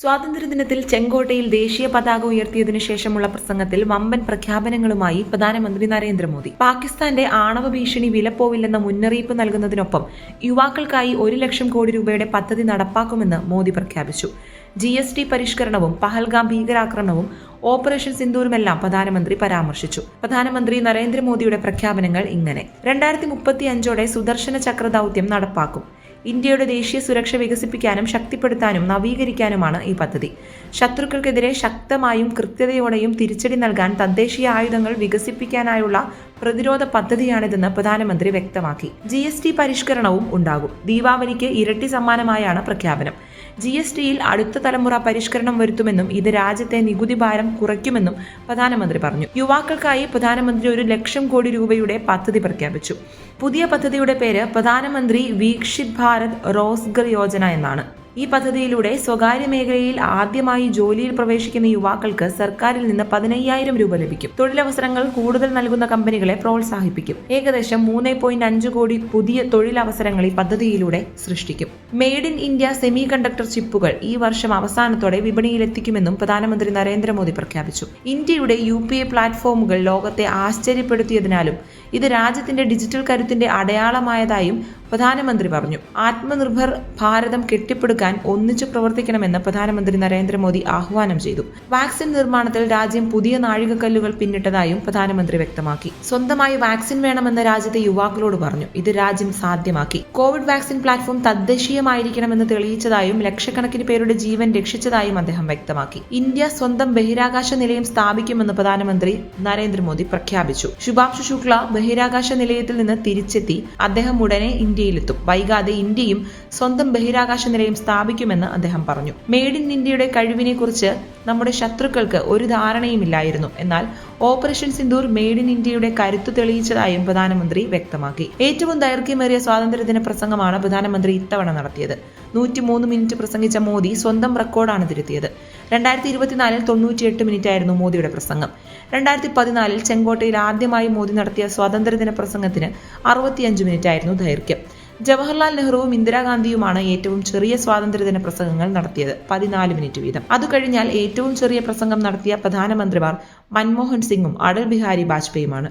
സ്വാതന്ത്ര്യദിനത്തിൽ ചെങ്കോട്ടയിൽ ദേശീയ പതാക ഉയർത്തിയതിനു ശേഷമുള്ള പ്രസംഗത്തിൽ വമ്പൻ പ്രഖ്യാപനങ്ങളുമായി പ്രധാനമന്ത്രി നരേന്ദ്രമോദി. പാകിസ്ഥാന്റെ ആണവ ഭീഷണി വിലപ്പോവില്ലെന്ന മുന്നറിയിപ്പ് നൽകുന്നതിനൊപ്പം യുവാക്കൾക്കായി ഒരു ലക്ഷം കോടി രൂപയുടെ പദ്ധതി നടപ്പാക്കുമെന്ന് മോദി പ്രഖ്യാപിച്ചു. ജി എസ് ടി പരിഷ്കരണവും പഹൽഗാം ഭീകരാക്രമണവും ഓപ്പറേഷൻ സിന്ദൂരുമെല്ലാം പ്രധാനമന്ത്രി പരാമർശിച്ചു. പ്രധാനമന്ത്രി നരേന്ദ്രമോദിയുടെ പ്രഖ്യാപനങ്ങൾ ഇങ്ങനെ. രണ്ടായിരത്തി മുപ്പത്തി അഞ്ചോടെ സുദർശന ചക്ര ദൗത്യം നടപ്പാക്കും. ഇന്ത്യയുടെ ദേശീയ സുരക്ഷ വികസിപ്പിക്കാനും ശക്തിപ്പെടുത്താനും നവീകരിക്കാനുമാണ് ഈ പദ്ധതി. ശത്രുക്കൾക്കെതിരെ ശക്തമായും കൃത്യതയോടെയും തിരിച്ചടി നൽകാൻ തദ്ദേശീയ ആയുധങ്ങൾ വികസിപ്പിക്കാനായുള്ള പ്രതിരോധ പദ്ധതിയാണിതെന്ന് പ്രധാനമന്ത്രി വ്യക്തമാക്കി. ജി എസ് ടി പരിഷ്കരണവും ഉണ്ടാകും. ദീപാവലിക്ക് ഇരട്ടി സമ്മാനമായാണ് പ്രഖ്യാപനം. ജി എസ് ടിയിൽ അടുത്ത തലമുറ പരിഷ്കരണം വരുത്തുമെന്നും ഇത് രാജ്യത്തെ നികുതി ഭാരം കുറയ്ക്കുമെന്നും പ്രധാനമന്ത്രി പറഞ്ഞു. യുവാക്കൾക്കായി പ്രധാനമന്ത്രി ഒരു ലക്ഷം കോടി രൂപയുടെ പദ്ധതി പ്രഖ്യാപിച്ചു. പുതിയ പദ്ധതിയുടെ പേര് പ്രധാനമന്ത്രി വീക്ഷിത് ഭാരത് റോസ്ഗർ യോജന എന്നാണ്. ഈ പദ്ധതിയിലൂടെ സ്വകാര്യ മേഖലയിൽ ആദ്യമായി ജോലിയിൽ പ്രവേശിക്കുന്ന യുവാക്കൾക്ക് സർക്കാരിൽ നിന്ന് പതിനയ്യായിരം രൂപ ലഭിക്കും. തൊഴിലവസരങ്ങൾ കൂടുതൽ നൽകുന്ന കമ്പനികളെ പ്രോത്സാഹിപ്പിക്കും. ഏകദേശം മൂന്ന് പോയിന്റ് അഞ്ച് കോടി പുതിയ തൊഴിലവസരങ്ങൾ ഈ പദ്ധതിയിലൂടെ സൃഷ്ടിക്കും. Made in India semiconductor ചിപ്പുകൾ ഈ വർഷം അവസാനത്തോടെ വിപണിയിലെത്തിക്കുമെന്നും പ്രധാനമന്ത്രി നരേന്ദ്രമോദി പ്രഖ്യാപിച്ചു. ഇന്ത്യയുടെ യു പി എ പ്ലാറ്റ്ഫോമുകൾ ലോകത്തെ ആശ്ചര്യപ്പെടുത്തിയതിനാലും ഇത് രാജ്യത്തിന്റെ ഡിജിറ്റൽ കരുത്തിന്റെ അടയാളമായതായും പ്രധാനമന്ത്രി പറഞ്ഞു. ആത്മനിർഭർ ഭാരതം കെട്ടിപ്പടുക്കാൻ ഒന്നിച്ചു പ്രവർത്തിക്കണമെന്ന് പ്രധാനമന്ത്രി നരേന്ദ്രമോദി ആഹ്വാനം ചെയ്തു. വാക്സിൻ നിർമ്മാണത്തിൽ രാജ്യം പുതിയ നാഴികക്കല്ലുകൾ പിന്നിട്ടതായും പ്രധാനമന്ത്രി വ്യക്തമാക്കി. സ്വന്തമായി വാക്സിൻ വേണമെന്ന് രാജ്യത്തെ യുവാക്കളോട് പറഞ്ഞു. ഇത് രാജ്യം സാധ്യമാക്കി. കോവിഡ് വാക്സിൻ പ്ലാറ്റ്ഫോം തദ്ദേശീയമായിരിക്കണമെന്ന് തെളിയിച്ചതായും ലക്ഷക്കണക്കിന് പേരുടെ ജീവൻ രക്ഷിച്ചതായും അദ്ദേഹം വ്യക്തമാക്കി. ഇന്ത്യ സ്വന്തം ബഹിരാകാശ നിലയം സ്ഥാപിക്കുമെന്ന് പ്രധാനമന്ത്രി നരേന്ദ്രമോദി പ്രഖ്യാപിച്ചു. ശുഭാംശു ശുക്ല ബഹിരാകാശ നിലയത്തിൽ നിന്ന് തിരിച്ചെത്തി. അദ്ദേഹം ഉടനെ ഇന്ത്യയിലെത്തും. വൈകാതെ ഇന്ത്യയും സ്വന്തം ബഹിരാകാശ നിലയം സ്ഥാപിക്കുമെന്ന് അദ്ദേഹം പറഞ്ഞു. മെയ്ഡ് ഇൻ ഇന്ത്യയുടെ കഴിവിനെ കുറിച്ച് നമ്മുടെ ശത്രുക്കൾക്ക് ഒരു ധാരണയുമില്ലായിരുന്നു. എന്നാൽ ഓപ്പറേഷൻ സിന്ദൂർ മെയ്ഡ് ഇൻ ഇന്ത്യയുടെ കരുത്തു തെളിയിച്ചതായും പ്രധാനമന്ത്രി വ്യക്തമാക്കി. ഏറ്റവും ദൈർഘ്യമേറിയ സ്വാതന്ത്ര്യദിന പ്രസംഗമാണ് പ്രധാനമന്ത്രി ഇത്തവണ നടത്തിയത്. നൂറ്റിമൂന്ന് മിനിറ്റ് പ്രസംഗിച്ച മോദി സ്വന്തം റെക്കോർഡാണ് തിരുത്തിയത്. രണ്ടായിരത്തി ഇരുപത്തിനാലിൽ തൊണ്ണൂറ്റിയെട്ട് മിനിറ്റ് ആയിരുന്നു മോദിയുടെ പ്രസംഗം. രണ്ടായിരത്തി പതിനാലിൽ ചെങ്കോട്ടയിൽ ആദ്യമായി മോദി നടത്തിയ സ്വാതന്ത്ര്യദിന പ്രസംഗത്തിന് അറുപത്തിയഞ്ച് മിനിറ്റ് ആയിരുന്നു ദൈർഘ്യം. ജവഹർലാൽ നെഹ്റുവും ഇന്ദിരാഗാന്ധിയുമാണ് ഏറ്റവും ചെറിയ സ്വാതന്ത്ര്യദിന പ്രസംഗങ്ങൾ നടത്തിയത്. പതിനാല് മിനിറ്റ് വീതം. അത് കഴിഞ്ഞാൽ ഏറ്റവും ചെറിയ പ്രസംഗം നടത്തിയ പ്രധാനമന്ത്രിമാർ മൻമോഹൻ സിംഗും Atal Bihari വാജ്പേയിയുമാണ്.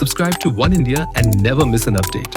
Subscribe to One India and never miss an update.